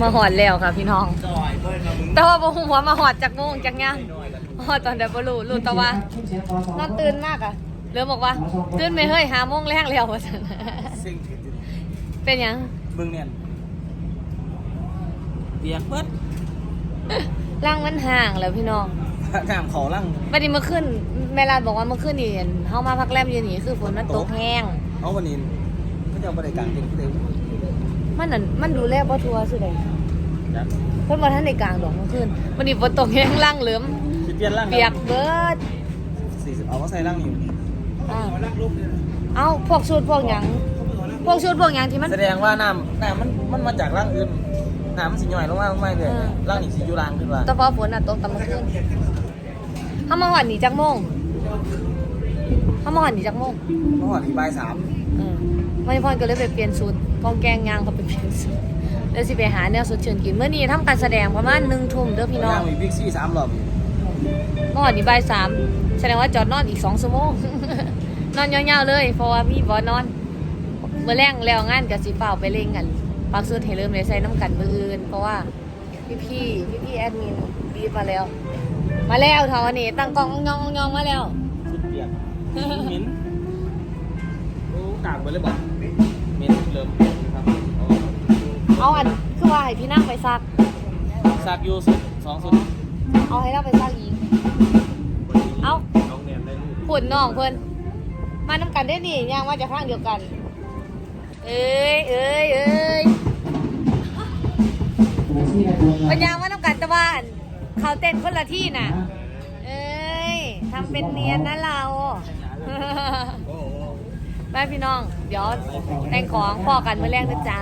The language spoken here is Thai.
มาหอดแล้วค่ะพี่น้องจอยเบิ้ลมามึงแต่ว่าบ่ฮู้ว่ามาหอดจากโมงจากงานหอดตอนใดบ่รู้รู้แต่ว่านอนตื่นมากอะเริ่มบอกว่า ตื่นไม่เฮ้ยหาโมงแรงแล้วว่าซั่นซิ่งถึงเป็นหยังมึงเนี่ยเปียกเบิดร่างมันห่างแล้วพี่น้องน้ำเขาลั่งบัดนี้เมื่อคืนแม่ลาดบอกว่าเมื่อคืนนี่เฮามาพักแรมอยู่นี่คือฝนมันตกแห้งเอาวันนี้เขาจะเอาบริการเต็มที่เลย มันนั่นมันดูแลบ่ทัวสุดเลยนะเพิ่นบ่ทันได้กลางดอกเมื่อคืนวันนี้ฝนตกแห้งล่างเหลิมสิเปลี่ยนร่างเปียกเบิดสี่สิบเอามาใส่ร่างอยู่อ่าเอ้าพวกชุดพวกหยังพวกชุดพวกหยังที่มันแสดงว่าน้ำน้ำมันมันมาจากร่างอื่นน้ำมันสิย่อยลงมาลงมาเลยเออร่างนี้สิอยู่ล่างขึ้นมาแต่พอฝนน่ะตกตะเมื่อคืนเฮามาหอดนี่จักโมงเฮามาหอดนี่จักโมงเมื่อวานที่บ่ายสาม เออวันพรก็เลยไปเปลี่ยนชุดกองแกงยางเขาไปเปลี่ยนชุดแล้วสิไปหาแนวสดชื่นกินเมื่อนี้ทำการแสดงประมาณหนึ่งทุ่มเด้อพี่น้องย่างมีบิ๊กซี่สามรอบเมื่อวานนี้บ่ายสามแสดงว่าจอดนอนอีกสองชั่วโมง นอนยาวๆเลยเพราะว่าพี่บอนอนเมื่อแรงแล้วงานกับสีเปล่าไปเล่งกันปักสุดให้เริ่มเลยใส่น้ำกันมืออื่น เพราะว่าพี่พี่พี่พี่ๆแอดมินบีบมาแล้ว มาแล้วเท่าวันนี้ตั้งกล้องยองยองๆมาแล้วสุดเปียกมิ้น โอ้กากไปเลยบอกมิ้นเริ่มครับเอาอันคือว่าให้พี่นั่งไปซักซากยูสุดสองสุดเอาให้เราไปซักอีก เอา น้องเนียนได้ลูกหุ่นน้องเพิ่นมาน้ำกันได้นี่ย่างมาจากข้างเดียวกัน เอ้ยเอ้ยเอ้ยปัญญางมาน้ำกันตะวันเขาเต้นคนละที่น่ะ เอ้ยทำเป็นเนียนนะเราโอ้โห ไปพี่น้อง เดี๋ยวแต่งของพอกันเมื่อแรกนะจ้า